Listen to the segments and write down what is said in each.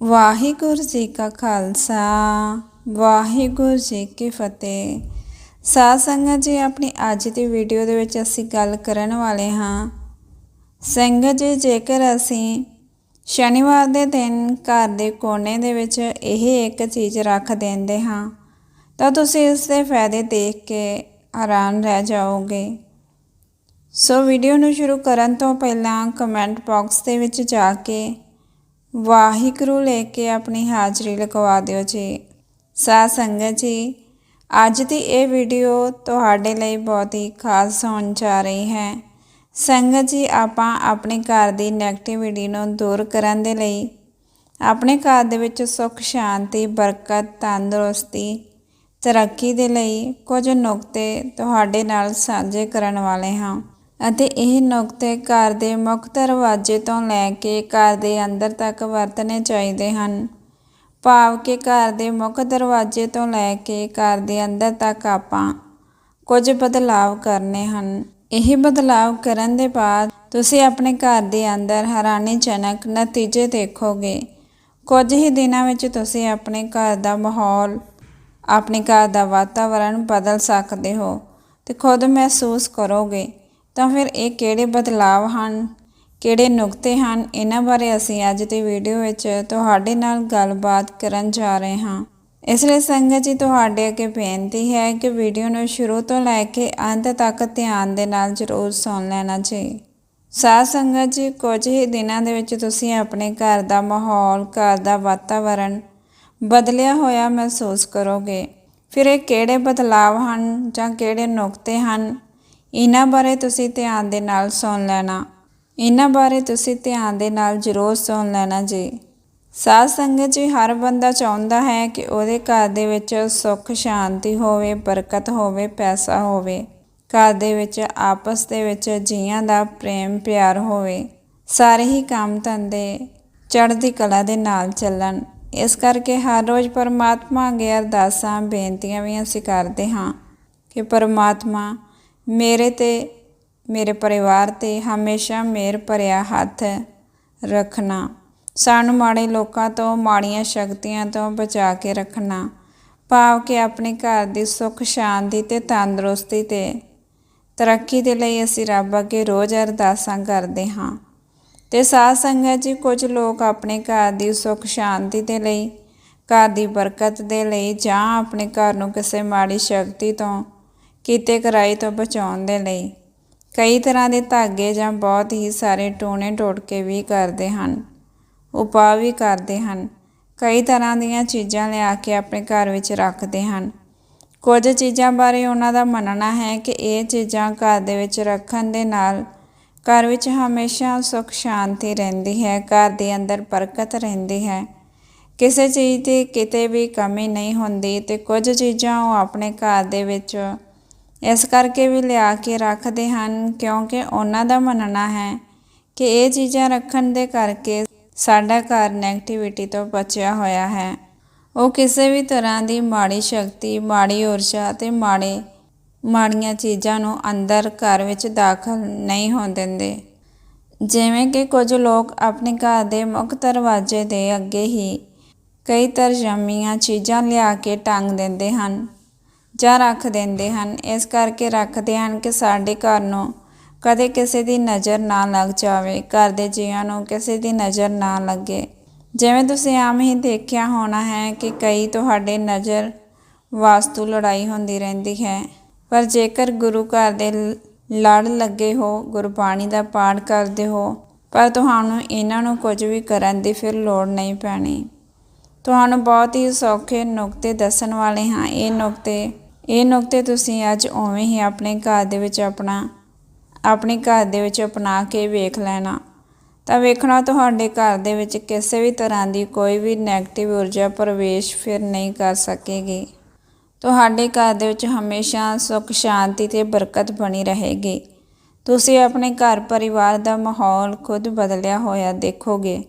ਵਾਹਿਗੁਰੂ ਜੀ ਕਾ ਖਾਲਸਾ, ਵਾਹਿਗੁਰੂ ਜੀ ਕੀ ਫਤਿਹ। ਸਾਧ ਸੰਗਤ ਜੀ, ਆਪਣੀ ਅੱਜ ਦੀ ਵੀਡੀਓ ਦੇ ਵਿੱਚ ਅਸੀਂ ਗੱਲ ਕਰਨ ਵਾਲੇ ਹਾਂ। ਸੰਗਤ ਜੀ, ਜੇਕਰ ਅਸੀਂ ਸ਼ਨੀਵਾਰ ਦੇ ਦਿਨ ਘਰ ਦੇ ਕੋਨੇ ਦੇ ਵਿੱਚ ਇਹ ਇੱਕ ਚੀਜ਼ ਰੱਖ ਦਿੰਦੇ ਹਾਂ, ਤਾਂ ਤੁਸੀਂ ਇਸ ਦੇ ਫਾਇਦੇ ਦੇਖ ਕੇ ਹੈਰਾਨ ਰਹਿ ਜਾਓਗੇ। ਸੋ ਵੀਡੀਓ ਨੂੰ ਸ਼ੁਰੂ ਕਰਨ ਤੋਂ ਪਹਿਲਾਂ ਕਮੈਂਟ ਬਾਕਸ ਦੇ ਵਿੱਚ ਜਾ ਕੇ ਵਾਹਿਗੁਰੂ ਲੈ ਕੇ ਆਪਣੀ ਹਾਜ਼ਰੀ ਲਗਵਾ ਦਿਓ ਜੀ। ਸਾਧ ਸੰਗਤ ਜੀ, ਅੱਜ ਦੀ ਇਹ ਵੀਡੀਓ ਤੁਹਾਡੇ ਲਈ ਬਹੁਤ ਹੀ ਖਾਸ ਹੋਣ ਜਾ ਰਹੀ ਹੈ। ਸੰਗਤ ਜੀ, ਆਪਾਂ ਆਪਣੇ ਘਰ ਦੀ ਨੈਗੇਟਿਵਿਟੀ ਨੂੰ ਦੂਰ ਕਰਨ ਦੇ ਲਈ, ਆਪਣੇ ਘਰ ਦੇ ਵਿੱਚ ਸੁੱਖ, ਸ਼ਾਂਤੀ, ਬਰਕਤ, ਤੰਦਰੁਸਤੀ, ਤਰੱਕੀ ਦੇ ਲਈ ਕੁਝ ਨੁਕਤੇ ਤੁਹਾਡੇ ਨਾਲ ਸਾਂਝੇ ਕਰਨ ਵਾਲੇ ਹਾਂ। ਅਤੇ ਇਹ ਨੁਕਤੇ ਘਰ ਦੇ ਮੁੱਖ ਦਰਵਾਜ਼ੇ ਤੋਂ ਲੈ ਕੇ ਘਰ ਦੇ ਅੰਦਰ ਤੱਕ ਵਰਤਣੇ ਚਾਹੀਦੇ ਹਨ। ਭਾਵ ਕਿ ਘਰ ਦੇ ਮੁੱਖ ਦਰਵਾਜ਼ੇ ਤੋਂ ਲੈ ਕੇ ਘਰ ਦੇ ਅੰਦਰ ਤੱਕ ਆਪਾਂ ਕੁਝ ਬਦਲਾਵ ਕਰਨੇ ਹਨ। ਇਹ ਬਦਲਾਵ ਕਰਨ ਦੇ ਬਾਅਦ ਤੁਸੀਂ ਆਪਣੇ ਘਰ ਦੇ ਅੰਦਰ ਹੈਰਾਨੀਜਨਕ ਨਤੀਜੇ ਦੇਖੋਗੇ। ਕੁਝ ਹੀ ਦਿਨਾਂ ਵਿੱਚ ਤੁਸੀਂ ਆਪਣੇ ਘਰ ਦਾ ਮਾਹੌਲ, ਆਪਣੇ ਘਰ ਦਾ ਵਾਤਾਵਰਣ ਬਦਲ ਸਕਦੇ ਹੋ ਤੇ ਖੁਦ ਮਹਿਸੂਸ ਕਰੋਗੇ ਤਾਂ ਫਿਰ ਇਹ ਕਿਹੜੇ ਬਦਲਾਵ ਹਨ? ਕਿਹੜੇ ਨੁਕਤੇ ਹਨ? ਇਹਨਾਂ ਬਾਰੇ ਅਸੀਂ ਅੱਜ ਦੀ ਵੀਡੀਓ ਵਿੱਚ ਤੁਹਾਡੇ ਨਾਲ ਗੱਲਬਾਤ ਕਰਨ ਜਾ ਰਹੇ ਹਾਂ। ਇਸ ਲਈ ਸੰਗਤ ਜੀ, ਤੁਹਾਡੇ ਅੱਗੇ ਬੇਨਤੀ ਹੈ ਕਿ ਵੀਡੀਓ ਨੂੰ ਸ਼ੁਰੂ ਤੋਂ ਲੈ ਕੇ ਅੰਤ ਤੱਕ ਧਿਆਨ ਦੇ ਨਾਲ ਜ਼ਰੂਰ ਸੁਣ ਲੈਣਾ ਜੀ। ਸਾਧ ਸੰਗਤ ਜੀ, ਕੁਝ ਹੀ ਦਿਨਾਂ ਦੇ ਵਿੱਚ ਤੁਸੀਂ ਆਪਣੇ ਘਰ ਦਾ ਮਾਹੌਲ, ਘਰ ਦਾ ਵਾਤਾਵਰਣ ਬਦਲਿਆ ਹੋਇਆ ਮਹਿਸੂਸ ਕਰੋਗੇ। ਫਿਰ ਇਹ ਕਿਹੜੇ ਬਦਲਾਵ ਹਨ ਜਾਂ ਕਿਹੜੇ ਨੁਕਤੇ ਹਨ? ਇਹਨਾਂ ਬਾਰੇ ਤੁਸੀਂ ਧਿਆਨ ਦੇ ਨਾਲ ਸੁਣ ਲੈਣਾ। ਇਹਨਾਂ ਬਾਰੇ ਤੁਸੀਂ ਧਿਆਨ ਦੇ ਨਾਲ ਜ਼ਰੂਰ ਸੁਣ ਲੈਣਾ ਜੀ। ਸਾਧ ਸੰਗਤ ਜੀ, ਹਰ ਬੰਦਾ ਚਾਹੁੰਦਾ ਹੈ ਕਿ ਉਹਦੇ ਘਰ ਦੇ ਵਿੱਚ ਸੁੱਖ, ਸ਼ਾਂਤੀ ਹੋਵੇ, ਬਰਕਤ ਹੋਵੇ, ਪੈਸਾ ਹੋਵੇ। ਘਰ ਦੇ ਵਿੱਚ, ਆਪਸ ਦੇ ਵਿੱਚ ਜੀਆਂ ਦਾ ਪ੍ਰੇਮ, ਪਿਆਰ ਹੋਵੇ। ਸਾਰੇ ਹੀ ਕੰਮ ਧੰਦੇ ਚੜ੍ਹਦੀ ਕਲਾ ਦੇ ਨਾਲ ਚੱਲਣ। ਇਸ ਕਰਕੇ ਹਰ ਰੋਜ਼ ਪਰਮਾਤਮਾ ਅੱਗੇ ਅਰਦਾਸਾਂ, ਬੇਨਤੀਆਂ ਵੀ ਅਸੀਂ ਕਰਦੇ ਹਾਂ ਕਿ ਪਰਮਾਤਮਾ ਮੇਰੇ ਤੇ, ਮੇਰੇ ਪਰਿਵਾਰ ਤੇ ਹਮੇਸ਼ਾ ਮੇਰ ਭਰਿਆ ਹੱਥ ਰੱਖਣਾ। ਸਾਨੂੰ ਮਾੜੇ ਲੋਕਾਂ ਤੋਂ, ਮਾੜੀਆਂ ਸ਼ਕਤੀਆਂ ਤੋਂ ਬਚਾ ਕੇ ਰੱਖਣਾ। ਭਾਵ ਕਿ ਆਪਣੇ ਘਰ ਦੀ ਸੁੱਖ, ਸ਼ਾਂਤੀ ਤੇ ਤੰਦਰੁਸਤੀ ਤੇ ਤਰੱਕੀ ਦੇ ਲਈ ਅਸੀਂ ਰੱਬ ਅੱਗੇ ਰੋਜ਼ ਅਰਦਾਸਾਂ ਕਰਦੇ ਹਾਂ। ਤੇ ਸਾਧ ਸੰਗਤ ਜੀ, ਕੁਝ ਲੋਕ ਆਪਣੇ ਘਰ ਦੀ ਸੁੱਖ, ਸ਼ਾਂਤੀ ਦੇ ਲਈ, ਘਰ ਦੀ ਬਰਕਤ ਦੇ ਲਈ ਜਾਂ ਆਪਣੇ ਘਰ ਨੂੰ ਕਿਸੇ ਮਾੜੀ ਸ਼ਕਤੀ ਤੋਂ ਕੀਤੇ ਕਰਾਈ ਤੋਂ ਬਚਾਉਣ ਦੇ ਲਈ। ਕਈ ਤਰ੍ਹਾਂ ਦੇ ਧਾਗੇ ਜਾਂ ਬਹੁਤ ਹੀ ਸਾਰੇ ਟੋਣੇ ਟੋਟਕੇ ਵੀ ਕਰਦੇ ਹਨ, ਉਪਾਅ ਵੀ ਕਰਦੇ ਹਨ। ਕਈ ਤਰ੍ਹਾਂ ਦੀਆਂ ਚੀਜ਼ਾਂ ਲਿਆ ਕੇ ਆਪਣੇ ਘਰ ਵਿੱਚ ਰੱਖਦੇ ਹਨ। ਕੁਝ ਚੀਜ਼ਾਂ ਬਾਰੇ ਉਹਨਾਂ ਦਾ ਮੰਨਣਾ ਹੈ ਕਿ ਇਹ ਚੀਜ਼ਾਂ ਘਰ ਦੇ ਵਿੱਚ ਰੱਖਣ ਦੇ ਨਾਲ ਘਰ ਵਿੱਚ ਹਮੇਸ਼ਾ ਸੁੱਖ, ਸ਼ਾਂਤੀ ਰਹਿੰਦੀ ਹੈ, ਘਰ ਦੇ ਅੰਦਰ ਬਰਕਤ ਰਹਿੰਦੀ ਹੈ। ਕਿਸੇ ਚੀਜ਼ ਦੀ ਕਿਤੇ ਵੀ ਕਮੀ ਨਹੀਂ ਹੁੰਦੀ ਤੇ ਕੁਝ ਚੀਜ਼ਾਂ ਉਹ ਆਪਣੇ ਘਰ ਦੇ ਵਿੱਚ ਇਸ ਕਰਕੇ ਵੀ ਲਿਆ ਕੇ ਰੱਖਦੇ ਹਨ, ਕਿਉਂਕਿ ਉਹਨਾਂ ਦਾ ਮੰਨਣਾ ਹੈ ਕਿ ਇਹ ਚੀਜ਼ਾਂ ਰੱਖਣ ਦੇ ਕਰਕੇ ਸਾਡਾ ਘਰ ਨੈਗੇਟਿਵਿਟੀ ਤੋਂ ਬਚਿਆ ਹੋਇਆ ਹੈ। ਉਹ ਕਿਸੇ ਵੀ ਤਰ੍ਹਾਂ ਦੀ ਮਾੜੀ ਸ਼ਕਤੀ, ਮਾੜੀ ਊਰਜਾ ਤੇ ਮਾੜੇ, ਮਾੜੀਆਂ ਚੀਜ਼ਾਂ ਨੂੰ ਅੰਦਰ ਘਰ ਵਿੱਚ ਦਾਖਲ ਨਹੀਂ ਹੋਣ ਦਿੰਦੇ। ਜਿਵੇਂ ਕਿ ਕੁਝ ਲੋਕ ਆਪਣੇ ਘਰ ਦੇ ਮੁੱਖ ਦਰਵਾਜ਼ੇ ਦੇ ਅੱਗੇ ਹੀ ਕਈ ਤਰਜਮੀਆਂ ਚੀਜ਼ਾਂ ਲਿਆ ਕੇ ਟੰਗ ਦਿੰਦੇ ਹਨ। ਜਾਂ ਰੱਖ ਦਿੰਦੇ ਹਨ। ਇਸ ਕਰਕੇ ਰੱਖਦੇ ਹਨ ਕਿ ਸਾਡੇ ਘਰ ਨੂੰ ਕਦੇ ਕਿਸੇ ਦੀ ਨਜ਼ਰ ਨਾ ਲੱਗ ਜਾਵੇ। ਘਰ ਦੇ ਜੀਆਂ ਨੂੰ ਕਿਸੇ ਦੀ ਨਜ਼ਰ ਨਾ ਲੱਗੇ। ਜਿਵੇਂ ਤੁਸੀਂ ਆਮ ਹੀ ਦੇਖਿਆ ਹੋਣਾ ਹੈ ਕਿ ਕਈ ਤੁਹਾਡੇ ਨਜ਼ਰ ਵਾਸਤੂ ਲੜਾਈ ਹੁੰਦੀ ਰਹਿੰਦੀ ਹੈ। ਪਰ ਜੇਕਰ ਗੁਰੂ ਘਰ ਦੇ ਲੜ ਲੱਗੇ ਹੋ, ਗੁਰਬਾਣੀ ਦਾ ਪਾਠ ਕਰਦੇ ਹੋ, ਪਰ ਤੁਹਾਨੂੰ ਇਹਨਾਂ ਨੂੰ ਕੁਝ ਵੀ ਕਰਨ ਦੀ ਫਿਰ ਲੋੜ ਨਹੀਂ ਪੈਣੀ। ਤੁਹਾਨੂੰ ਬਹੁਤ ਹੀ ਸੌਖੇ ਨੁਕਤੇ ਦੱਸਣ ਵਾਲੇ ਹਾਂ। ਇਹ ਨੁਕਤੇ ਇਹ ਨੁਕਤੇ ਤੁਸੀਂ ਅੱਜ ਉਵੇਂ ਹੀ ਆਪਣੇ ਘਰ ਦੇ ਵਿੱਚ ਆਪਣਾ, ਆਪਣੇ ਘਰ ਦੇ ਵਿੱਚ ਅਪਣਾ ਕੇ ਵੇਖ ਲੈਣਾ। ਤਾਂ ਵੇਖਣਾ ਤੁਹਾਡੇ ਘਰ ਦੇ ਵਿੱਚ ਕਿਸੇ ਵੀ ਤਰ੍ਹਾਂ ਦੀ ਕੋਈ ਵੀ 네ਗੇਟਿਵ ਊਰਜਾ ਪ੍ਰਵੇਸ਼ ਫਿਰ ਨਹੀਂ ਕਰ ਸਕੇਗੀ। ਤੁਹਾਡੇ ਘਰ ਦੇ ਵਿੱਚ ਹਮੇਸ਼ਾ ਸੁੱਖ, ਸ਼ਾਂਤੀ ਤੇ ਬਰਕਤ ਬਣੀ ਰਹੇਗੀ। ਤੁਸੀਂ ਆਪਣੇ ਘਰ ਪਰਿਵਾਰ ਦਾ ਮਾਹੌਲ ਖੁਦ ਬਦਲਿਆ ਹੋਇਆ ਦੇਖੋਗੇ।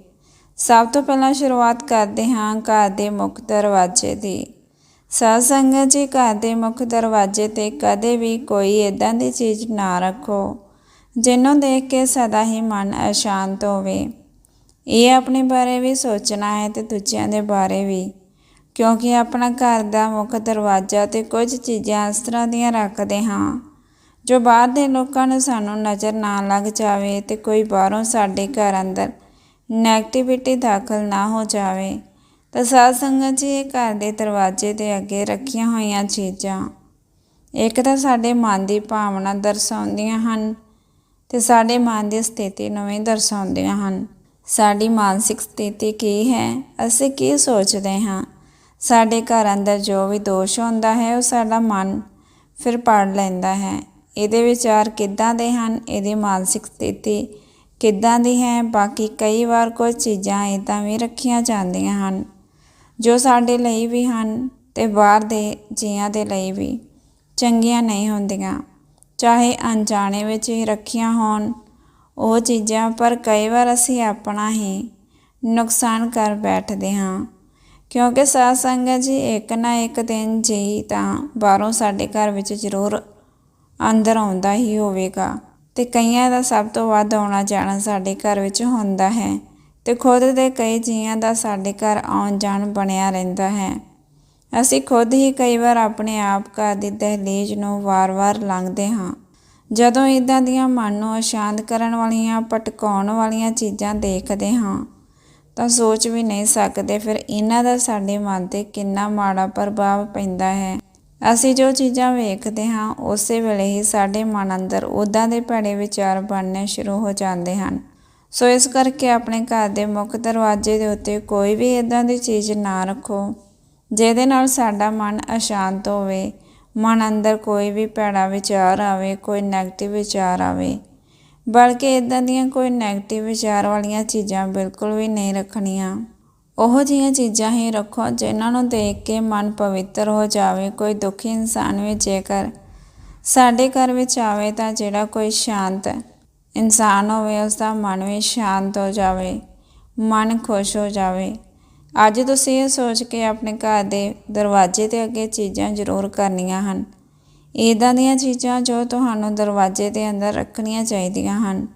ਸਭ ਤੋਂ ਪਹਿਲਾਂ ਸ਼ੁਰੂਆਤ ਕਰਦੇ ਹਾਂ ਘਰ ਦੇ ਮੁੱਖ ਦਰਵਾਜ਼ੇ ਦੀ। ਸਾਧ ਸੰਗਤ ਜੀ ਘਰ ਦੇ ਮੁੱਖ ਦਰਵਾਜ਼ੇ ਤੇ ਕਦੇ ਵੀ ਕੋਈ ਇਦਾਂ ਦੀ ਚੀਜ਼ ਨਾ ਰੱਖੋ, ਜਿਹਨੂੰ ਦੇਖ ਕੇ ਸਦਾ ਹੀ ਮਨ ਅਸ਼ਾਂਤ ਹੋਵੇ। ਇਹ ਆਪਣੇ ਬਾਰੇ ਵੀ ਸੋਚਣਾ ਹੈ ਤੇ ਦੂਜਿਆਂ ਦੇ ਬਾਰੇ ਵੀ, ਕਿਉਂਕਿ ਆਪਣਾ ਘਰ ਦਾ ਮੁੱਖ ਦਰਵਾਜ਼ਾ ਤੇ ਕੁਝ ਚੀਜ਼ਾਂ ਇਸ ਤਰ੍ਹਾਂ ਦੀਆਂ ਰੱਖਦੇ ਹਾਂ, ਜੋ ਬਾਹਰ ਦੇ ਲੋਕਾਂ ਨੂੰ ਸਾਨੂੰ ਨਜ਼ਰ ਨਾ ਲੱਗ ਜਾਵੇ ਤੇ ਕੋਈ ਬਾਹਰੋਂ ਸਾਡੇ ਘਰ ਅੰਦਰ ਨੈਗੇਟਿਵਿਟੀ ਦਾਖਲ ਨਾ ਹੋ ਜਾਵੇ। ਤਾਂ ਸਾਧ ਸੰਗਤ ਜੀ, ਇਹ ਘਰ ਦੇ ਦਰਵਾਜ਼ੇ ਦੇ ਅੱਗੇ ਰੱਖੀਆਂ ਹੋਈਆਂ ਚੀਜ਼ਾਂ। ਇੱਕ ਤਾਂ ਸਾਡੇ ਮਨ ਦੀ ਭਾਵਨਾ ਦਰਸਾਉਂਦੀਆਂ ਹਨ ਤੇ ਸਾਡੇ ਮਨ ਦੀ ਸਥਿਤੀ ਨੂੰ ਵੀ ਦਰਸਾਉਂਦੀਆਂ ਹਨ। ਸਾਡੀ ਮਾਨਸਿਕ ਸਥਿਤੀ ਕੀ ਹੈ? ਅਸੀਂ ਕੀ ਸੋਚਦੇ ਹਾਂ? ਸਾਡੇ ਘਰ ਅੰਦਰ ਜੋ ਵੀ ਦੋਸ਼ ਹੁੰਦਾ ਹੈ, ਉਹ ਸਾਡਾ ਮਨ ਫਿਰ ਪੜ ਲੈਂਦਾ ਹੈ। ਇਹਦੇ ਵਿਚਾਰ ਕਿੱਦਾਂ ਦੇ ਹਨ? ਇਹਦੀ ਮਾਨਸਿਕ ਸਥਿਤੀ ਕਿੱਦਾਂ ਦੀ ਹੈ? ਬਾਕੀ ਕਈ ਵਾਰ ਕੁਝ ਚੀਜ਼ਾਂ ਇੱਦਾਂ ਵੀ ਰੱਖੀਆਂ ਜਾਂਦੀਆਂ ਹਨ। ਜੋ ਸਾਡੇ ਲਈ ਵੀ ਹਨ ਤੇ ਬਾਹਰ ਦੇ ਜੀਆਂ ਦੇ ਲਈ ਵੀ, ਚੰਗੀਆਂ ਨਹੀਂ ਹੁੰਦੀਆਂ। ਚਾਹੇ ਅਣਜਾਣੇ ਵਿੱਚ ਹੀ ਰੱਖੀਆਂ ਹੋਣ, ਉਹ ਚੀਜ਼ਾਂ ਪਰ ਕਈ ਵਾਰ ਅਸੀਂ ਆਪਣਾ ਹੀ ਨੁਕਸਾਨ ਕਰ ਬੈਠਦੇ ਹਾਂ। ਕਿਉਂਕਿ ਸਾਧ ਸੰਗਤ ਜੀ, ਇੱਕ ਨਾ ਇੱਕ ਦਿਨ ਜੀ ਤਾਂ ਬਾਹਰੋਂ ਸਾਡੇ ਘਰ ਵਿੱਚ ਜ਼ਰੂਰ ਅੰਦਰ ਆਉਂਦਾ ਹੀ ਹੋਵੇਗਾ ਤੇ ਕਈਆਂ ਦਾ ਸਭ ਤੋਂ ਵੱਧ ਆਉਣਾ ਜਾਣਾ ਸਾਡੇ ਘਰ ਵਿੱਚ ਹੁੰਦਾ ਹੈ। ਤੇ ਖੁਦ ਦੇ ਕਈ ਜੀਆਂ ਦਾ ਸਾਡੇ ਘਰ ਆਉਣ ਜਾਣ ਬਣਿਆ ਰਹਿੰਦਾ ਹੈ। ਅਸੀਂ ਖੁਦ ਹੀ ਕਈ ਵਾਰ ਆਪਣੇ ਆਪ ਘਰ ਦੀ ਦਹਲੀਜ਼ ਨੂੰ ਵਾਰ-ਵਾਰ ਲੰਘਦੇ ਹਾਂ। ਜਦੋਂ ਇਦਾਂ ਦੀਆਂ ਮਨ ਨੂੰ ਅਸ਼ਾਂਤ ਕਰਨ ਵਾਲੀਆਂ, ਭਟਕਾਉਣ ਵਾਲੀਆਂ ਚੀਜ਼ਾਂ ਦੇਖਦੇ ਹਾਂ, ਤਾਂ ਸੋਚ ਵੀ ਨਹੀਂ ਸਕਦੇ ਫਿਰ ਇਹਨਾਂ ਦਾ ਸਾਡੇ ਮਨ ਤੇ ਕਿੰਨਾ ਮਾੜਾ ਪ੍ਰਭਾਵ ਪੈਂਦਾ ਹੈ। ਅਸੀਂ ਜੋ ਚੀਜ਼ਾਂ ਵੇਖਦੇ ਹਾਂ, ਉਸੇ ਵੇਲੇ ਹੀ ਸਾਡੇ ਮਨ ਅੰਦਰ ਉਦਾਂ ਦੇ ਭੈੜੇ ਵਿਚਾਰ ਬਣਨੇ ਸ਼ੁਰੂ ਹੋ ਜਾਂਦੇ ਹਨ। ਸੋ ਇਸ ਕਰਕੇ ਆਪਣੇ ਘਰ ਦੇ ਮੁੱਖ ਦਰਵਾਜ਼ੇ ਦੇ ਉੱਤੇ ਕੋਈ ਵੀ ਇਦਾਂ ਦੀ ਚੀਜ਼ ਨਾ ਰੱਖੋ, ਜਿਹਦੇ ਨਾਲ ਸਾਡਾ ਮਨ ਅਸ਼ਾਂਤ ਹੋਵੇ, ਮਨ ਅੰਦਰ ਕੋਈ ਵੀ ਭੈੜਾ ਵਿਚਾਰ ਆਵੇ, ਕੋਈ ਨੈਗੇਟਿਵ ਵਿਚਾਰ ਆਵੇ। ਬਲਕਿ ਇਦਾਂ ਦੀਆਂ ਕੋਈ ਨੈਗੇਟਿਵ ਵਿਚਾਰ ਵਾਲੀਆਂ ਚੀਜ਼ਾਂ ਬਿਲਕੁਲ ਵੀ ਨਹੀਂ ਰੱਖਣੀਆਂ। ਉਹ ਜਿਹੀਆਂ ਚੀਜ਼ਾਂ ਹੀ ਰੱਖੋ, ਜਿਨ੍ਹਾਂ ਨੂੰ ਦੇਖ ਕੇ ਮਨ ਪਵਿੱਤਰ ਹੋ ਜਾਵੇ, ਕੋਈ ਦੁਖੀ ਇਨਸਾਨ ਵੀ ਜੇਕਰ ਸਾਡੇ ਘਰ ਵਿੱਚ ਆਵੇ ਤਾਂ ਜਿਹੜਾ ਕੋਈ ਸ਼ਾਂਤ ਇਨਸਾਨ ਹੋਵੇ ਉਸ ਦਾ ਮਨ ਵੀ ਸ਼ਾਂਤ ਹੋ ਜਾਵੇ, ਮਨ ਖੁਸ਼ ਹੋ ਜਾਵੇ। ਅੱਜ ਤੁਸੀਂ ਇਹ ਸੋਚ ਕੇ ਆਪਣੇ ਘਰ ਦੇ ਦਰਵਾਜ਼ੇ ਦੇ ਅੱਗੇ ਚੀਜ਼ਾਂ ਜ਼ਰੂਰ ਕਰਨੀਆਂ ਹਨ। ਇਦਾਂ ਦੀਆਂ ਚੀਜ਼ਾਂ ਜੋ ਤੁਹਾਨੂੰ ਦਰਵਾਜ਼ੇ ਦੇ ਅੰਦਰ ਰੱਖਣੀਆਂ ਚਾਹੀਦੀਆਂ ਹਨ।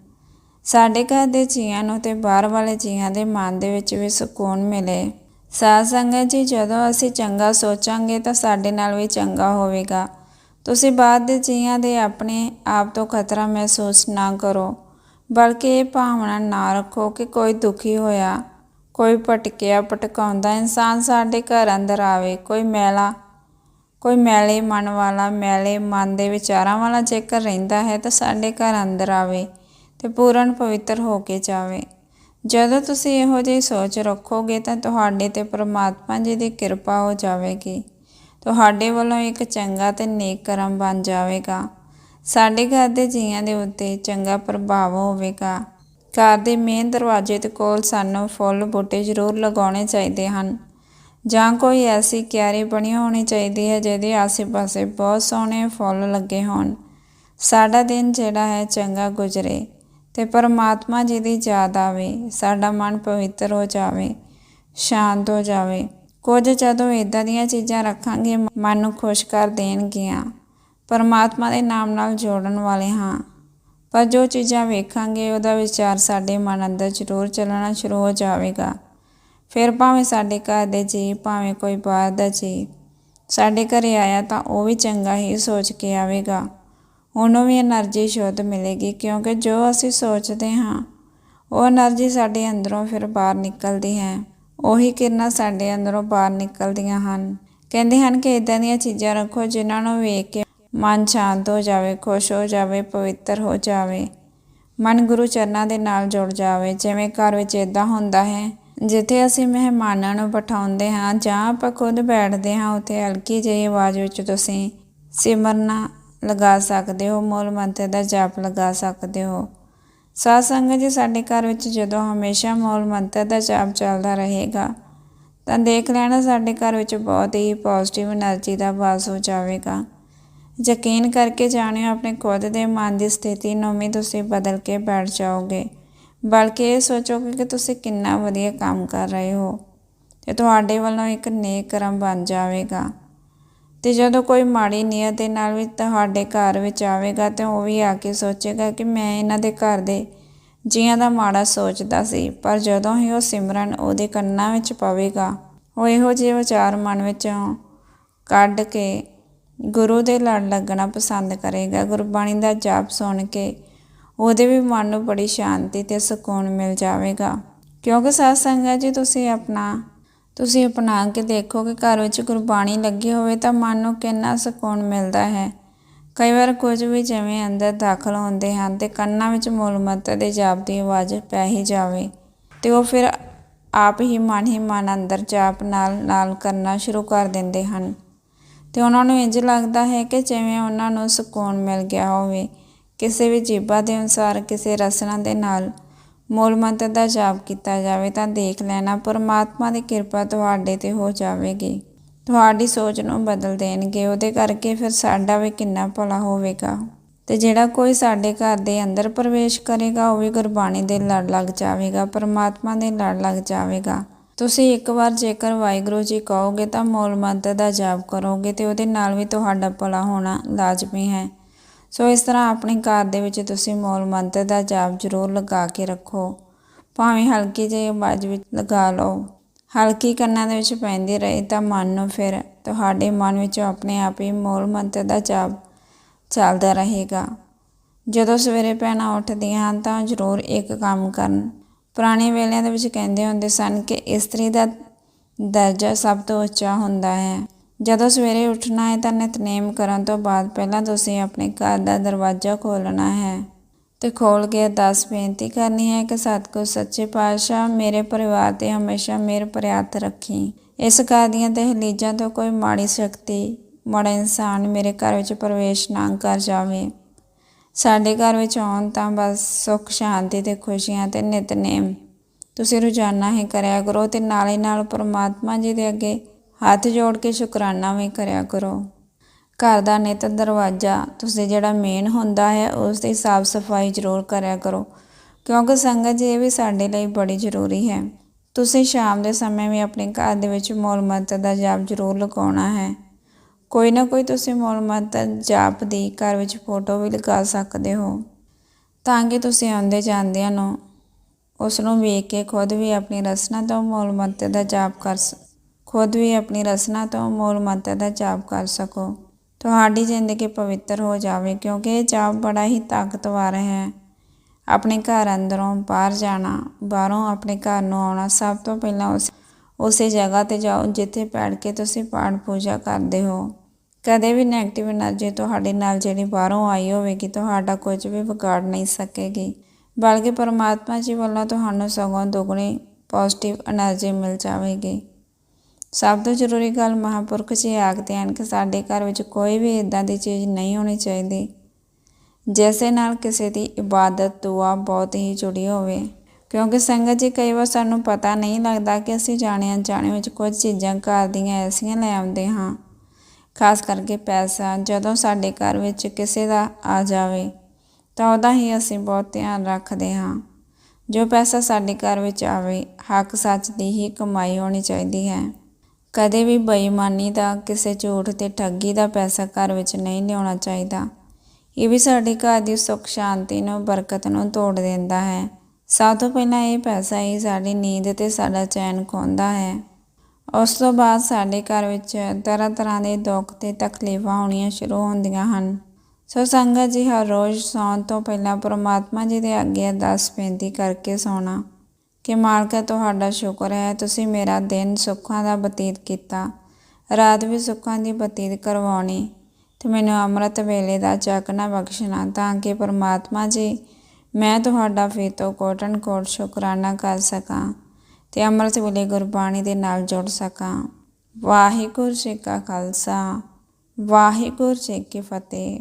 ਸਾਡੇ ਘਰ ਦੇ ਜੀਆਂ ਨੂੰ ਤੇ ਬਾਹਰ ਵਾਲੇ ਜੀਆਂ ਦੇ ਮਨ ਦੇ ਵਿੱਚ ਵੀ ਸਕੂਨ ਮਿਲੇ। ਸਾਧ ਸੰਗਤ ਜੀ, ਜਦੋਂ ਅਸੀਂ ਚੰਗਾ ਸੋਚਾਂਗੇ ਤਾਂ ਸਾਡੇ ਨਾਲ ਵੀ ਚੰਗਾ ਹੋਵੇਗਾ। ਤੁਸੀਂ ਬਾਅਦ ਦੇ ਜੀਆਂ ਦੇ ਆਪਣੇ ਆਪ ਤੋਂ ਖਤਰਾ ਮਹਿਸੂਸ ਨਾ ਕਰੋ, ਬਲਕਿ ਇਹ ਭਾਵਨਾ ਨਾ ਰੱਖੋ ਕਿ ਕੋਈ ਦੁਖੀ ਹੋਇਆ, ਕੋਈ ਭਟਕਿਆ, ਭਟਕਾਉਂਦਾ ਇਨਸਾਨ ਸਾਡੇ ਘਰ ਅੰਦਰ ਆਵੇ। ਕੋਈ ਮੈਲਾ, ਕੋਈ ਮੈਲੇ ਮਨ ਵਾਲਾ, ਮੈਲੇ ਮਨ ਦੇ ਵਿਚਾਰਾਂ ਵਾਲਾ ਜੇਕਰ ਰਹਿੰਦਾ ਹੈ ਤਾਂ ਸਾਡੇ ਘਰ ਅੰਦਰ ਆਵੇ ਤੇ ਪੂਰਨ ਪਵਿੱਤਰ ਹੋ ਕੇ ਜਾਵੇ। ਜਦੋਂ ਤੁਸੀਂ ਇਹੋ ਜਿਹੀ ਸੋਚ ਰੱਖੋਗੇ ਤਾਂ ਤੁਹਾਡੇ ਤੇ ਪ੍ਰਮਾਤਮਾ ਜੀ ਦੀ ਕਿਰਪਾ ਹੋ ਜਾਵੇਗੀ। ਤੁਹਾਡੇ ਵੱਲੋਂ ਇੱਕ ਚੰਗਾ ਤੇ ਨੇਕ ਕਰਮ ਬਣ ਜਾਵੇਗਾ। ਸਾਡੇ ਘਰ ਦੇ ਜੀਆਂ ਦੇ ਉੱਤੇ ਚੰਗਾ ਪ੍ਰਭਾਵ ਹੋਵੇਗਾ। ਘਰ ਦੇ ਮੇਨ ਦਰਵਾਜ਼ੇ ਦੇ ਕੋਲ ਸਾਨੂੰ ਫੁੱਲ ਬੂਟੇ ਜ਼ਰੂਰ ਲਗਾਉਣੇ ਚਾਹੀਦੇ ਹਨ। ਜਾਂ ਕੋਈ ਐਸੀ ਕਿਆਰੀ ਬਣੀ ਹੋਣੀ ਚਾਹੀਦੀ ਹੈ ਜਿਹਦੇ ਆਸੇ-ਪਾਸੇ ਬਹੁਤ ਸੋਹਣੇ ਫੁੱਲ ਲੱਗੇ ਹੋਣ। ਸਾਡਾ ਦਿਨ ਜਿਹੜਾ ਹੈ ਚੰਗਾ ਗੁਜ਼ਰੇ ਤੇ ਪਰਮਾਤਮਾ ਜੀ ਦੀ ਯਾਦ ਆਵੇ, ਸਾਡਾ ਮਨ ਪਵਿੱਤਰ ਹੋ ਜਾਵੇ, ਸ਼ਾਂਤ ਹੋ ਜਾਵੇ। ਕੁਝ ਜਦੋਂ ਇਦਾਂ ਦੀਆਂ ਚੀਜ਼ਾਂ ਰੱਖਾਂਗੇ, ਮਨ ਨੂੰ ਖੁਸ਼ ਕਰ ਦੇਣਗੀਆਂ। ਪਰਮਾਤਮਾ ਦੇ ਨਾਮ ਨਾਲ ਜੋੜਨ ਵਾਲੇ ਹਾਂ। ਪਰ ਜੋ ਚੀਜ਼ਾਂ ਵੇਖਾਂਗੇ, ਉਹਦਾ ਵਿਚਾਰ ਸਾਡੇ ਮਨ ਅੰਦਰ ਜ਼ਰੂਰ ਚੱਲਣਾ ਸ਼ੁਰੂ ਹੋ ਜਾਵੇਗਾ। ਫਿਰ ਭਾਵੇਂ ਸਾਡੇ ਘਰ ਦੇ ਜੀ, ਭਾਵੇਂ ਕੋਈ ਬਾਹਰ ਦਾ ਜੀ, ਸਾਡੇ ਘਰੇ ਆਇਆ ਤਾਂ ਉਹ ਵੀ ਚੰਗਾ ਹੀ ਸੋਚ ਕੇ ਆਵੇਗਾ। ਉਹਨੂੰ ਵੀ એનર્ਜੀ ਸ਼ੁੱਧ ਮਿਲੇਗੀ, ਕਿਉਂਕਿ ਜੋ ਅਸੀਂ ਸੋਚਦੇ ਹਾਂ, ਉਹ એનર્ਜੀ ਸਾਡੇ ਅੰਦਰੋਂ ਫਿਰ ਬਾਹਰ ਨਿਕਲਦੀ ਹੈ। ਉਹੀ ਕਿਰਨਾਂ ਸਾਡੇ ਅੰਦਰੋਂ ਬਾਹਰ ਨਿਕਲਦੀਆਂ ਹਨ। ਕਹਿੰਦੇ ਹਨ ਕਿ ਇਦਾਂ ਦੀਆਂ ਚੀਜ਼ਾਂ ਰੱਖੋ ਜਿਨ੍ਹਾਂ ਨੂੰ ਵੇਖ ਕੇ ਮਨ ਸ਼ਾਂਤ ਹੋ ਜਾਵੇ, ਖੁਸ਼ ਹੋ ਜਾਵੇ, ਪਵਿੱਤਰ ਹੋ ਜਾਵੇ। ਮਨ ਗੁਰੂ ਚਰਨਾਂ ਦੇ ਨਾਲ ਜੁੜ ਜਾਵੇ। ਜਿਵੇਂ ਘਰ ਵਿੱਚ ਇਦਾਂ ਹੁੰਦਾ ਹੈ, ਜਿੱਥੇ ਅਸੀਂ ਮਹਿਮਾਨਾਂ ਨੂੰ ਬਿਠਾਉਂਦੇ ਹਾਂ ਜਾਂ ਆਪਾਂ ਖੁਦ ਬੈਠਦੇ ਹਾਂ, ਉੱਥੇ ਹਲਕੀ ਜਿਹੀ ਆਵਾਜ਼ ਵਿੱਚ ਤੁਸੀਂ ਸਿਮਰਨਾ ਲਗਾ ਸਕਦੇ ਹੋ, ਮੂਲ ਮੰਤਰ ਦਾ ਜਾਪ ਲਗਾ ਸਕਦੇ ਹੋ। ਸਾਧ ਸੰਗਤ ਜੀ, ਸਾਡੇ ਘਰ ਵਿੱਚ ਜਦੋਂ ਹਮੇਸ਼ਾ ਮੌਲ ਮੰਤਰ ਦਾ ਜਾਪ ਚੱਲਦਾ ਰਹੇਗਾ, ਤਾਂ ਦੇਖ ਲੈਣਾ ਸਾਡੇ ਘਰ ਵਿੱਚ ਬਹੁਤ ਹੀ ਪੋਜ਼ਿਟਿਵ એનર્ਜੀ ਦਾ ਵਾਸ ਹੋ ਜਾਵੇਗਾ। ਯਕੀਨ ਕਰਕੇ ਜਾਣਿਓ, ਆਪਣੇ ਖੁਦ ਦੇ ਮਨ ਦੀ ਸਥਿਤੀ ਨੂੰ ਵੀ ਤੁਸੀਂ ਬਦਲ ਕੇ ਬੈਠ ਜਾਓਗੇ। ਬਲਕਿ ਇਹ ਸੋਚੋਗੇ ਕਿ ਤੁਸੀਂ ਕਿੰਨਾ ਵਧੀਆ ਕੰਮ ਕਰ ਰਹੇ ਹੋ ਤੇ ਤੁਹਾਡੇ ਵੱਲੋਂ ਇੱਕ ਨੇਕ ਕਰਮ ਬਣ ਜਾਵੇਗਾ। ਤੇ ਜਦੋਂ ਕੋਈ ਮਾੜੀ ਨੀਅਤ ਦੇ ਨਾਲ ਵੀ ਤੁਹਾਡੇ ਘਰ ਵਿੱਚ ਆਵੇਗਾ ਤੇ ਉਹ ਵੀ ਆ ਕੇ ਸੋਚੇਗਾ ਕਿ ਮੈਂ ਇਹਨਾਂ ਦੇ ਘਰ ਦੇ ਜੀਆਂ ਦਾ ਮਾੜਾ ਸੋਚਦਾ ਸੀ, ਪਰ ਜਦੋਂ ਹੀ ਉਹ ਸਿਮਰਨ ਉਹਦੇ ਕੰਨਾਂ ਵਿੱਚ ਪਵੇਗਾ, ਉਹ ਇਹੋ ਜਿਹੇ ਵਿਚਾਰ ਮਨ ਵਿੱਚੋਂ ਕੱਢ ਕੇ ਗੁਰੂ ਦੇ ਲੜ ਲੱਗਣਾ ਪਸੰਦ ਕਰੇਗਾ। ਗੁਰਬਾਣੀ ਦਾ ਜਾਪ ਸੁਣ ਕੇ ਉਹਦੇ ਵੀ ਮਨ ਨੂੰ ਬੜੀ ਸ਼ਾਂਤੀ ਤੇ ਸਕੂਨ ਮਿਲ ਜਾਵੇਗਾ। ਕਿਉਂਕਿ ਸਾਧ ਸੰਗਤ ਜੀ, ਤੁਸੀਂ ਆਪਣਾ ਤੁਸੀਂ ਅਪਣਾ ਕੇ ਦੇਖੋ ਕਿ ਘਰ ਵਿੱਚ ਗੁਰਬਾਣੀ ਲੱਗੀ ਹੋਵੇ ਤਾਂ ਮਨ ਨੂੰ ਕਿੰਨਾ ਸਕੂਨ ਮਿਲਦਾ ਹੈ। ਕਈ ਵਾਰ ਕੁਝ ਵੀ ਜਿਵੇਂ ਅੰਦਰ ਦਾਖਲ ਹੁੰਦੇ ਹਨ ਤੇ ਕੰਨਾਂ ਵਿੱਚ ਮੂਲ ਮੰਤਰ ਦੇ ਜਾਪ ਦੀ ਆਵਾਜ਼ ਪੈ ਹੀ ਜਾਵੇ ਤੇ ਉਹ ਫਿਰ ਆਪ ਹੀ ਮਨ ਹੀ ਮਨ ਅੰਦਰ ਜਾਪ ਨਾਲ ਨਾਲ ਕਰਨਾ ਸ਼ੁਰੂ ਕਰ ਦਿੰਦੇ ਹਨ। ਤੇ ਉਹਨਾਂ ਨੂੰ ਇੰਜ ਲੱਗਦਾ ਹੈ ਕਿ ਜਿਵੇਂ ਉਹਨਾਂ ਨੂੰ ਸਕੂਨ ਮਿਲ ਗਿਆ ਹੋਵੇ। ਕਿਸੇ ਵੀ ਜੀਬਾ ਦੇ ਅਨੁਸਾਰ, ਕਿਸੇ ਰਸਨਾ ਦੇ ਨਾਲ ਮੂਲ ਮੰਤਰ ਦਾ ਜਾਪ ਕੀਤਾ ਜਾਵੇ ਤਾਂ ਦੇਖ ਲੈਣਾ, ਪਰਮਾਤਮਾ ਦੀ ਕਿਰਪਾ ਤੁਹਾਡੇ ਤੇ ਹੋ ਜਾਵੇਗੀ। ਤੁਹਾਡੀ ਸੋਚ ਨੂੰ ਬਦਲ ਦੇਣਗੇ। ਉਹਦੇ ਕਰਕੇ ਫਿਰ ਸਾਡਾ ਵੀ ਕਿੰਨਾ ਭਲਾ ਹੋਵੇਗਾ। ਤੇ ਜਿਹੜਾ ਕੋਈ ਸਾਡੇ ਘਰ ਦੇ ਅੰਦਰ ਪ੍ਰਵੇਸ਼ ਕਰੇਗਾ, ਉਹ ਵੀ ਗੁਰਬਾਣੀ ਦੇ ਲੜ ਲੱਗ ਜਾਵੇਗਾ, ਪਰਮਾਤਮਾ ਦੇ ਲੜ ਲੱਗ ਜਾਵੇਗਾ। ਤੁਸੀਂ ਇੱਕ ਵਾਰ ਜੇਕਰ ਵਾਹਿਗੁਰੂ ਜੀ ਕਹੋਗੇ ਤਾਂ ਮੂਲ ਮੰਤਰ ਦਾ ਜਾਪ ਕਰੋਗੇ ਤੇ ਉਹਦੇ ਨਾਲ ਵੀ ਤੁਹਾਡਾ ਭਲਾ ਹੋਣਾ ਲਾਜ਼ਮੀ ਹੈ। ਸੋ ਇਸ ਤਰ੍ਹਾਂ ਆਪਣੇ ਘਰ ਦੇ ਵਿੱਚ ਤੁਸੀਂ ਮੂਲ ਮੰਤਰ ਦਾ ਜਾਪ ਜ਼ਰੂਰ ਲਗਾ ਕੇ ਰੱਖੋ। ਭਾਵੇਂ ਹਲਕੀ ਜਿਹੀ ਆਵਾਜ਼ ਵਿੱਚ ਲਗਾ ਲਓ। ਹਲਕੀ ਕੰਨਾਂ ਦੇ ਵਿੱਚ ਪੈਂਦੀ ਰਹੇ ਤਾਂ ਮਨ ਨੂੰ ਫਿਰ ਤੁਹਾਡੇ ਮਨ ਵਿੱਚ ਆਪਣੇ ਆਪ ਹੀ ਮੂਲ ਮੰਤਰ ਦਾ ਜਾਪ ਚੱਲਦਾ ਰਹੇਗਾ। ਜਦੋਂ ਸਵੇਰੇ ਭੈਣਾਂ ਉੱਠਦੀਆਂ ਹਨ ਤਾਂ ਜ਼ਰੂਰ ਇੱਕ ਕੰਮ ਕਰਨ। ਪੁਰਾਣੇ ਵੇਲਿਆਂ ਦੇ ਵਿੱਚ ਕਹਿੰਦੇ ਹੁੰਦੇ ਸਨ ਕਿ ਇਸਤਰੀ ਦਾ ਦਰਜਾ ਸਭ ਤੋਂ ਉੱਚਾ ਹੁੰਦਾ ਹੈ। ਜਦੋਂ ਸਵੇਰੇ ਉੱਠਣਾ ਹੈ ਤਾਂ ਨਿਤਨੇਮ ਕਰਨ ਤੋਂ ਬਾਅਦ ਪਹਿਲਾਂ ਤੁਸੀਂ ਆਪਣੇ ਘਰ ਦਾ ਦਰਵਾਜ਼ਾ ਖੋਲ੍ਹਣਾ ਹੈ ਤੇ ਖੋਲ ਕੇ ਅਰਦਾਸ ਬੇਨਤੀ ਕਰਨੀ ਹੈ ਕਿ ਸਤਿਗੁਰ, ਸੱਚੇ ਪਾਤਸ਼ਾਹ, ਮੇਰੇ ਪਰਿਵਾਰ ਤੇ ਹਮੇਸ਼ਾ ਮੇਰ ਪ੍ਰਿਆਤ ਰੱਖੀ। ਇਸ ਘਰ ਦੀਆਂ ਦਹਲੀਜ਼ਾਂ ਤੋਂ ਕੋਈ ਮਾੜੀ ਸ਼ਕਤੀ, ਮਾੜਾ ਇਨਸਾਨ ਮੇਰੇ ਘਰ ਵਿੱਚ ਪ੍ਰਵੇਸ਼ ਨਾ ਕਰ ਜਾਵੇ। ਸਾਡੇ ਘਰ ਵਿੱਚ ਆਉਣ ਤਾਂ ਬਸ ਸੁੱਖ, ਸ਼ਾਂਤੀ ਤੇ ਖੁਸ਼ੀਆਂ ਤੇ ਨਿਤਨੇਮ। ਤੁਸੀਂ ਰੋਜ਼ਾਨਾ ਹੀ ਕਰਿਆ ਕਰੋ ਤੇ ਨਾਲੇ ਨਾਲ ਪ੍ਰਮਾਤਮਾ ਜੀ ਦੇ ਅੱਗੇ ਹੱਥ ਜੋੜ ਕੇ ਸ਼ੁਕਰਾਨਾ ਵੀ ਕਰਿਆ ਕਰੋ। ਘਰ ਦਾ ਨਿਤ ਦਰਵਾਜ਼ਾ, ਤੁਸੀਂ ਜਿਹੜਾ ਮੇਨ ਹੁੰਦਾ ਹੈ, ਉਸ ਦੀ ਸਾਫ਼ ਸਫ਼ਾਈ ਜ਼ਰੂਰ ਕਰਿਆ ਕਰੋ, ਕਿਉਂਕਿ ਸੰਗਤ ਜੀ ਇਹ ਵੀ ਸਾਡੇ ਲਈ ਬੜੀ ਜ਼ਰੂਰੀ ਹੈ। ਤੁਸੀਂ ਸ਼ਾਮ ਦੇ ਸਮੇਂ ਵੀ ਆਪਣੇ ਘਰ ਦੇ ਵਿੱਚ ਮੂਲ ਮੰਤਰ ਦਾ ਜਾਪ ਜ਼ਰੂਰ ਲਗਾਉਣਾ ਹੈ। ਕੋਈ ਨਾ ਕੋਈ ਤੁਸੀਂ ਮੂਲ ਮੰਤਰ ਜਾਪ ਦੀ ਘਰ ਵਿੱਚ ਫੋਟੋ ਵੀ ਲਗਾ ਸਕਦੇ ਹੋ, ਤਾਂ ਕਿ ਤੁਸੀਂ ਆਉਂਦੇ ਜਾਂਦਿਆਂ ਨੂੰ ਉਸ ਨੂੰ ਵੇਖ ਕੇ ਖੁਦ ਵੀ ਆਪਣੀ ਰਸਨਾ ਤੋਂ ਮੂਲ ਮੰਤਰ ਦਾ ਜਾਪ ਕਰ ਖੁਦ ਵੀ ਆਪਣੀ ਰਸਨਾ ਤੋਂ ਮੂਲ ਮੰਤਰ ਦਾ ਜਾਪ ਕਰ ਸਕੋ। ਤੁਹਾਡੀ ਜ਼ਿੰਦਗੀ ਪਵਿੱਤਰ ਹੋ ਜਾਵੇ ਕਿਉਂਕਿ ਇਹ ਜਾਪ ਬੜਾ ਹੀ ਤਾਕਤਵਰ ਹੈ। ਆਪਣੇ ਘਰ ਅੰਦਰੋਂ ਬਾਹਰ ਜਾਣਾ, ਬਾਹਰੋਂ ਆਪਣੇ ਘਰ ਨੂੰ ਆਉਣਾ ਸਭ ਤੋਂ ਪਹਿਲਾਂ ਉਸ, ਉਸੇ ਜਗ੍ਹਾ ਤੇ ਜਾਓ ਜਿੱਥੇ ਬੈਠ ਕੇ ਤੁਸੀਂ ਪਾਠ ਪੂਜਾ ਕਰਦੇ ਹੋ। ਕਦੇ ਵੀ ਨੈਗੇਟਿਵ એનર્ਜੀ ਤੁਹਾਡੇ ਨਾਲ ਜਿਹੜੀ ਬਾਹਰੋਂ ਆਈ ਹੋਵੇਗੀ ਤੁਹਾਡਾ ਕੁਝ ਵੀ ਵਿਗਾੜ ਨਹੀਂ ਸਕੇਗੀ। ਬਲਕਿ ਪਰਮਾਤਮਾ ਜੀ ਵੱਲੋਂ ਤੁਹਾਨੂੰ ਸਗੋਂ ਦੁੱਗਣੀ ਪੋਜ਼ਿਟਿਵ એનર્ਜੀ ਮਿਲ ਜਾਵੇਗੀ। ਸਭ ਤੋਂ ਜ਼ਰੂਰੀ ਗੱਲ ਮਹਾਂਪੁਰਖ ਜੀ ਆਖਦੇ ਹਨ ਕਿ ਸਾਡੇ ਘਰ ਵਿੱਚ ਕੋਈ ਵੀ ਇਦਾਂ ਦੀ ਚੀਜ਼ ਨਹੀਂ ਹੋਣੀ ਚਾਹੀਦੀ। ਜਿਸ ਨਾਲ ਕਿਸੇ ਦੀ ਇਬਾਦਤ, ਦੁਆ ਬਹੁਤ ਹੀ ਜੁੜੀ ਹੋਵੇ। ਕਿਉਂਕਿ ਸੰਗਤ ਜੀ ਕਈ ਵਾਰ ਸਾਨੂੰ ਪਤਾ ਨਹੀਂ ਲੱਗਦਾ ਕਿ ਅਸੀਂ ਜਾਣੇ ਅਣਜਾਣੇ ਵਿੱਚ ਕੁਝ ਚੀਜ਼ਾਂ ਘਰ ਦੀਆਂ ਐਸੀਆਂ ਲੈ ਆਉਂਦੇ ਹਾਂ। ਖਾਸ ਕਰਕੇ ਪੈਸਾ, ਜਦੋਂ ਸਾਡੇ ਘਰ ਵਿੱਚ ਕਿਸੇ ਦਾ ਆ ਜਾਵੇ, ਤਾਂ ਉਹਦਾ ਹੀ ਅਸੀਂ ਬਹੁਤ ਧਿਆਨ ਰੱਖਦੇ ਹਾਂ। ਜੋ ਪੈਸਾ ਸਾਡੇ ਘਰ ਵਿੱਚ ਆਵੇ, ਹੱਕ ਸੱਚ ਦੀ ਹੀ ਕਮਾਈ ਹੋਣੀ ਚਾਹੀਦੀ ਹੈ। ਕਦੇ ਵੀ ਬੇਈਮਾਨੀ ਦਾ, ਕਿਸੇ ਝੂਠ ਤੇ ਠੱਗੀ ਦਾ ਪੈਸਾ ਘਰ ਵਿੱਚ ਨਹੀਂ ਲਿਆਉਣਾ ਚਾਹੀਦਾ। ਇਹ ਵੀ ਸਾਡੇ ਘਰ ਦੀ ਸੁੱਖ ਸ਼ਾਂਤੀ ਨੂੰ, ਬਰਕਤ ਨੂੰ ਤੋੜ ਦਿੰਦਾ ਹੈ। ਸਭ ਤੋਂ ਪਹਿਲਾਂ ਇਹ ਪੈਸਾ ਹੀ ਸਾਡੀ ਨੀਂਦ ਤੇ ਸਾਡਾ ਚੈਨ ਖੋਂਦਾ ਹੈ। ਉਸ ਤੋਂ ਬਾਅਦ ਸਾਡੇ ਘਰ ਵਿੱਚ ਤਰ੍ਹਾਂ ਤਰ੍ਹਾਂ ਦੇ ਦੁੱਖ ਤੇ ਤਕਲੀਫਾਂ ਹੋਣੀਆਂ ਸ਼ੁਰੂ ਹੁੰਦੀਆਂ ਹਨ। ਸੋ ਸੰਗਤ ਜੀ, ਹਰ ਰੋਜ਼ ਸੌਣ ਤੋਂ ਪਹਿਲਾਂ ਪ੍ਰਮਾਤਮਾ ਜੀ ਦੇ ਅੱਗੇ ਅਰਦਾਸ ਬੇਨਤੀ ਕਰਕੇ ਸੌਣਾ। ਕਿ ਮਾਲਕਾ, ਤੁਹਾਡਾ ਸ਼ੁਕਰ ਹੈ, ਤੁਸੀਂ ਮੇਰਾ ਦਿਨ ਸੁੱਖਾਂ ਦਾ ਬਤੀਤ ਕੀਤਾ। ਰਾਤ ਵੀ ਸੁੱਖਾਂ ਦੀ ਬਤੀਤ ਕਰਵਾਉਣੀ ਤੇ ਮੈਨੂੰ ਅੰਮ੍ਰਿਤ ਵੇਲੇ ਦਾ ਜਾਗਣਾ ਬਖਸ਼ਣਾ, ਤਾਂ ਕਿ ਪਰਮਾਤਮਾ ਜੀ, ਮੈਂ ਤੁਹਾਡਾ ਫਿਰ ਤੋਂ ਕੋਟਨ ਕੋਟ ਸ਼ੁਕਰਾਨਾ ਕਰ ਸਕਾਂ ਤੇ ਅੰਮ੍ਰਿਤ ਵੇਲੇ ਗੁਰਬਾਣੀ ਦੇ ਨਾਲ ਜੁੜ ਸਕਾਂ। ਵਾਹਿਗੁਰੂ ਜੀ ਕਾ ਖਾਲਸਾ, ਵਾਹਿਗੁਰੂ ਜੀ ਕੀ ਫਤਿਹ।